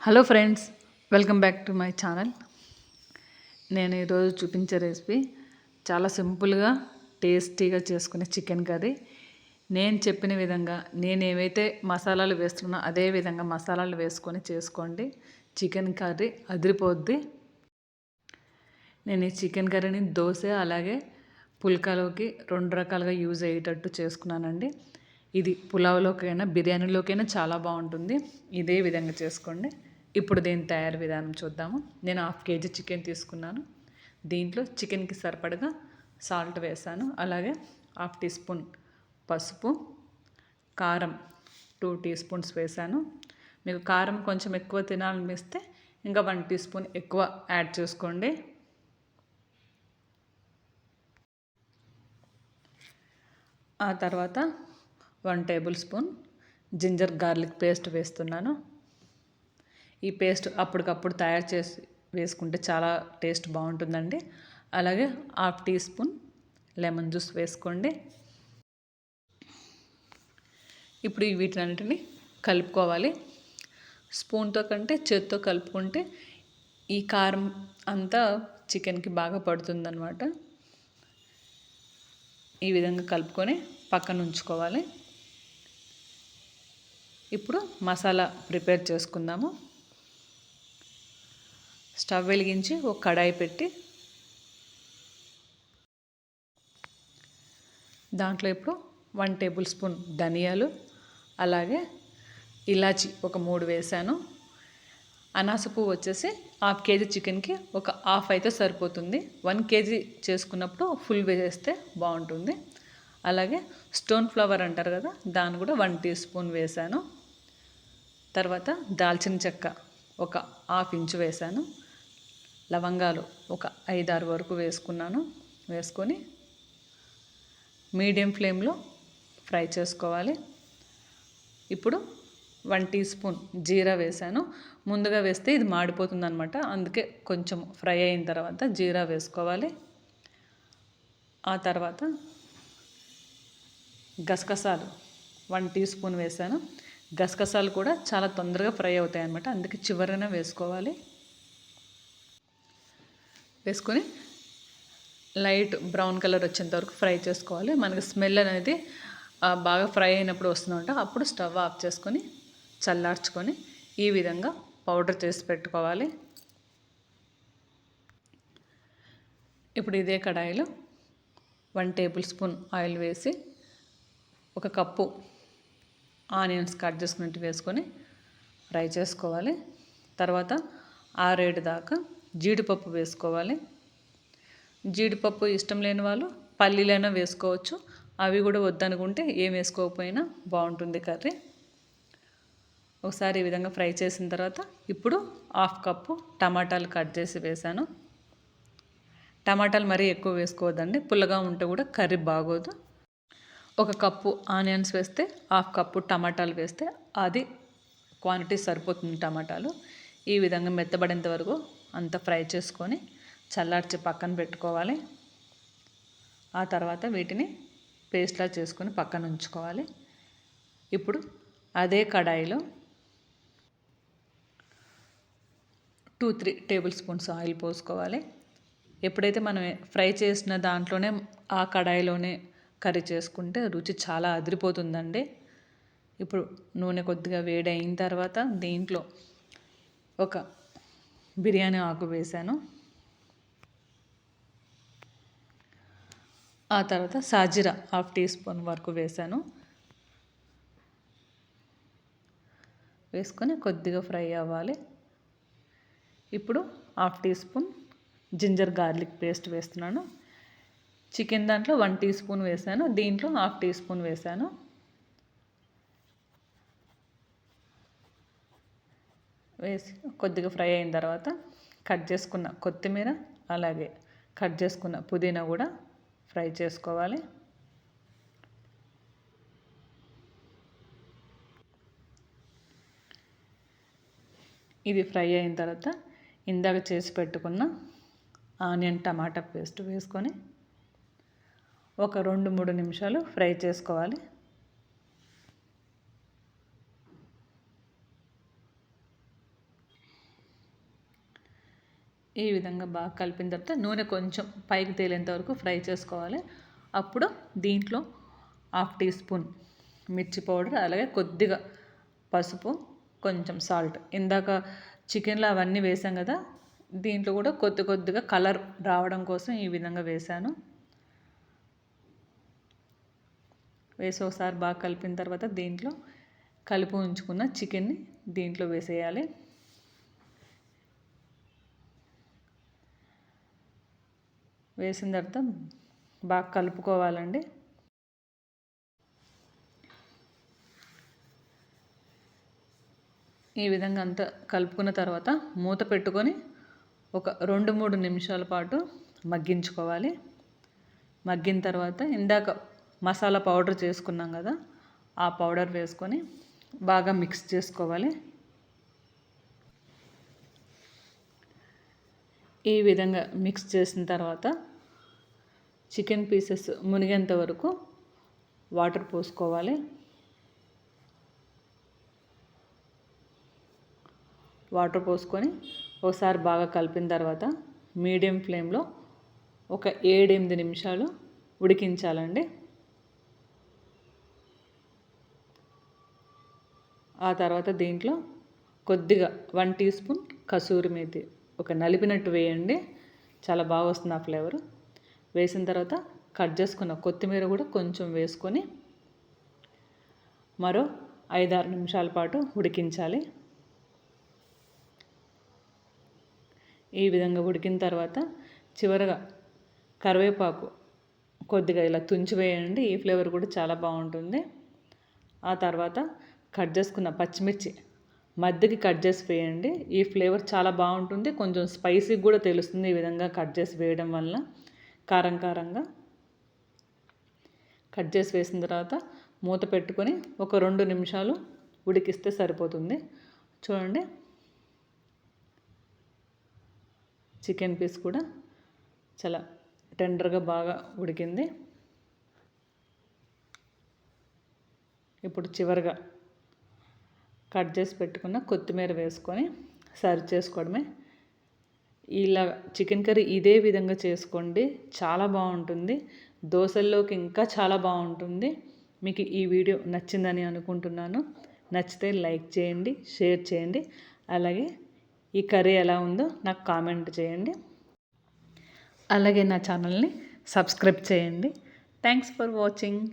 Hello friends welcome back to my channel. నేను ఈరోజు చూపించే రెసిపీ చాలా సింపుల్గా టేస్టీగా చేసుకునే చికెన్ కర్రీ. నేను చెప్పిన విధంగా నేను ఏవైతే మసాలాలు వేస్తున్నా అదే విధంగా మసాలాలు వేసుకొని చేసుకోండి. చికెన్ కర్రీ అదిరిపోద్ది. నేను ఈ చికెన్ కర్రీని దోశ అలాగే పుల్కాలోకి రెండు రకాలుగా యూజ్ అయ్యేటట్టు చేసుకున్నానండి. ఇది పులావ్లోకైనా బిర్యానీలోకైనా చాలా బాగుంటుంది. ఇదే విధంగా చేసుకోండి. ఇప్పుడు దీని తయారు విధానం చూద్దాము. నేను హాఫ్ కేజీ చికెన్ తీసుకున్నాను. దీంట్లో చికెన్కి సరిపడగా సాల్ట్ వేసాను. అలాగే హాఫ్ టీ స్పూన్ పసుపు కారం టూ టీ స్పూన్స్ వేసాను. మీకు కారం కొంచెం ఎక్కువ తినాలనిపిస్తే ఇంకా వన్ టీ స్పూన్ ఎక్కువ యాడ్ చేసుకోండి. ఆ తర్వాత one table spoon ginger garlic paste వేస్తున్నాను. ఈ పేస్ట్ అప్పటికప్పుడు తయారు చేసి వేసుకుంటే చాలా టేస్ట్ బాగుంటుందండి. అలాగే half tea spoon lemon juice వేసుకోండి. ఇప్పుడు వీటినన్నిటిని కలుపుకోవాలి. స్పూన్తో కంటే చేత్తో కలుపుకుంటే ఈ కారం అంతా చికెన్కి బాగా పడుతుందన్నమాట. ఈ విధంగా కలుపుకొని పక్కన ఉంచుకోవాలి. ఇప్పుడు మసాలా ప్రిపేర్ చేసుకుందాము. స్టవ్ వెలిగించి ఒక కడాయి పెట్టి దాంట్లో ఇప్పుడు వన్ టేబుల్ స్పూన్ ధనియాలు అలాగే ఇలాచి ఒక మూడు వేసాను. అనాస పువ్వు వచ్చేసి హాఫ్ కేజీ చికెన్కి ఒక హాఫ్ అయితే సరిపోతుంది. వన్ కేజీ చేసుకున్నప్పుడు ఫుల్ వేస్తే బాగుంటుంది. అలాగే స్టోన్ ఫ్లవర్ అంటారు కదా దాన్ని కూడా వన్ టీ స్పూన్ వేసాను. తర్వాత దాల్చిన చెక్క ఒక హాఫ్ ఇంచు వేసాను లవంగాలు ఒక ఐదారు వరకు వేసుకున్నాను. వేసుకొని మీడియం ఫ్లేమ్లో ఫ్రై చేసుకోవాలి. ఇప్పుడు వన్ టీ స్పూన్ జీరా వేసాను ముందుగా వేస్తే ఇది మాడిపోతుంది అనమాట అందుకే కొంచెం ఫ్రై అయిన తర్వాత జీరా వేసుకోవాలి. ఆ తర్వాత గసగసాలు వన్ టీ స్పూన్ వేసాను గసగసాలు కూడా చాలా తొందరగా ఫ్రై అవుతాయి అనమాట అందుకే చివరిన వేసుకోవాలి. వేసుకొని లైట్ బ్రౌన్ కలర్ వచ్చేంత వరకు ఫ్రై చేసుకోవాలి. మనకి స్మెల్ అనేది బాగా ఫ్రై అయినప్పుడు వస్తుందంట. అప్పుడు స్టవ్ ఆఫ్ చేసుకొని చల్లార్చుకొని ఈ విధంగా పౌడర్ చేసి పెట్టుకోవాలి. ఇప్పుడు ఇదే కడాయిలో వన్ టేబుల్ స్పూన్ ఆయిల్ వేసి ఒక కప్పు ఆనియన్స్ కట్ చేసుకున్నట్టు వేసుకొని ఫ్రై చేసుకోవాలి. తర్వాత ఆరేడు దాకా జీడిపప్పు వేసుకోవాలి. జీడిపప్పు ఇష్టం లేని వాళ్ళు పల్లీలైనా వేసుకోవచ్చు. అవి కూడా వద్దనుకుంటే ఏం వేసుకోకపోయినా బాగుంటుంది కర్రీ. ఒకసారి ఈ విధంగా ఫ్రై చేసిన తర్వాత ఇప్పుడు హాఫ్ కప్పు టమాటాలు కట్ చేసి వేసాను టమాటాలు మరీ ఎక్కువ వేసుకోవద్దండి. పుల్లగా ఉంటే కూడా కర్రీ బాగోదు. ఒక కప్పు ఆనియన్స్ వేస్తే హాఫ్ కప్పు టమాటాలు వేస్తే అది క్వాంటిటీ సరిపోతుంది టమాటాలు. ఈ విధంగా మెత్తబడేంత వరకు అంత ఫ్రై చేసుకొని చల్లార్చి పక్కన పెట్టుకోవాలి. ఆ తర్వాత వీటిని పేస్ట్లా చేసుకొని పక్కన ఉంచుకోవాలి. ఇప్పుడు అదే కడాయిలో two three table spoons oil పోసుకోవాలి. ఎప్పుడైతే మనం ఫ్రై చేసిన దాంట్లోనే ఆ కడాయిలోనే కర్రీ చేసుకుంటే రుచి చాలా అదిరిపోతుందండి. ఇప్పుడు నూనె కొద్దిగా వేడి అయిన తర్వాత దీంట్లో ఒక బిర్యానీ ఆకు వేసాను. ఆ తర్వాత సాజీరా హాఫ్ టీ స్పూన్ వరకు వేసాను. వేసుకొని కొద్దిగా ఫ్రై అవ్వాలి. ఇప్పుడు half tea spoon ginger garlic paste వేస్తున్నాను. చికెన్ దాంట్లో వన్ టీ స్పూన్ వేసాను దీంట్లో హాఫ్ టీ స్పూన్ వేసాను. వేసి కొద్దిగా ఫ్రై అయిన తర్వాత కట్ చేసుకున్న కొత్తిమీర అలాగే కట్ చేసుకున్న పుదీనా కూడా ఫ్రై చేసుకోవాలి. ఇది ఫ్రై అయిన తర్వాత ఇందాక చేసి పెట్టుకున్న ఆనియన్ టమాటా పేస్ట్ వేసుకొని ఒక రెండు మూడు నిమిషాలు ఫ్రై చేసుకోవాలి. ఈ విధంగా బాగా కలిపిన తర్వాత నూనె కొంచెం పైకి తేలేంత వరకు ఫ్రై చేసుకోవాలి. అప్పుడు దీంట్లో హాఫ్ టీ స్పూన్ మిర్చి పౌడర్ అలాగే కొద్దిగా పసుపు కొంచెం సాల్ట్. ఇందాక చికెన్లో అవన్నీ వేసాం కదా దీంట్లో కూడా కొద్ది కొద్దిగా కలర్ రావడం కోసం ఈ విధంగా వేసాను వేసి ఒకసారి బాగా కలిపిన తర్వాత దీంట్లో కలిపి ఉంచుకున్న చికెన్ని దీంట్లో వేసేయాలి. వేసిన తర్వాత బాగా కలుపుకోవాలండి. ఈ విధంగా అంతా కలుపుకున్న తర్వాత మూత పెట్టుకొని ఒక రెండు మూడు నిమిషాల పాటు మగ్గించుకోవాలి. మగ్గిన తర్వాత ఇందాక మసాలా పౌడర్ చేసుకున్నాం కదా ఆ పౌడర్ వేసుకొని బాగా మిక్స్ చేసుకోవాలి. ఈ విధంగా మిక్స్ చేసిన తర్వాత చికెన్ పీసెస్ మునిగేంత వరకు వాటర్ పోసుకోవాలి. వాటర్ పోసుకొని ఒకసారి బాగా కలిపిన తర్వాత మీడియం ఫ్లేమ్లో ఒక ఏడెనిమిది నిమిషాలు ఉడికించాలండి. ఆ తర్వాత దీంట్లో కొద్దిగా one tea spoon kasuri methi ఒక నలిపినట్టు వేయండి. చాలా బాగా వస్తుంది ఆ ఫ్లేవర్. వేసిన తర్వాత కట్ చేసుకున్న కొత్తిమీర కూడా కొంచెం వేసుకొని మరో ఐదారు నిమిషాల పాటు ఉడికించాలి. ఈ విధంగా ఉడికిన తర్వాత చివరగా కరివేపాకు కొద్దిగా ఇలా తుంచి వేయండి. ఈ ఫ్లేవర్ కూడా చాలా బాగుంటుంది. ఆ తర్వాత కట్ చేసుకున్న పచ్చిమిర్చి మధ్యకి కట్ చేసి వేయండి. ఈ ఫ్లేవర్ చాలా బాగుంటుంది. కొంచెం స్పైసీ కూడా తెలుస్తుంది ఈ విధంగా కట్ చేసి వేయడం వల్ల. కారం కారంగా కట్ చేసి వేసిన తర్వాత మూత పెట్టుకొని ఒక రెండు నిమిషాలు ఉడికిస్తే సరిపోతుంది. చూడండి. చికెన్ పీస్ కూడా చాలా టెండర్గా బాగా ఉడికింది. ఇప్పుడు చివరిగా కట్ చేసి పెట్టుకున్న కొత్తిమీర వేసుకొని సర్వ్ చేసుకోవడమే. ఇలా చికెన్ కర్రీ ఇదే విధంగా చేసుకోండి. చాలా బాగుంటుంది. దోశల్లోకి ఇంకా చాలా బాగుంటుంది. మీకు ఈ వీడియో నచ్చిందని అనుకుంటున్నాను. నచ్చితే లైక్ చేయండి షేర్ చేయండి. అలాగే ఈ కర్రీ ఎలా ఉందో నాకు కామెంట్ చేయండి. అలాగే నా ఛానల్ని సబ్స్క్రైబ్ చేయండి. Thanks for watching.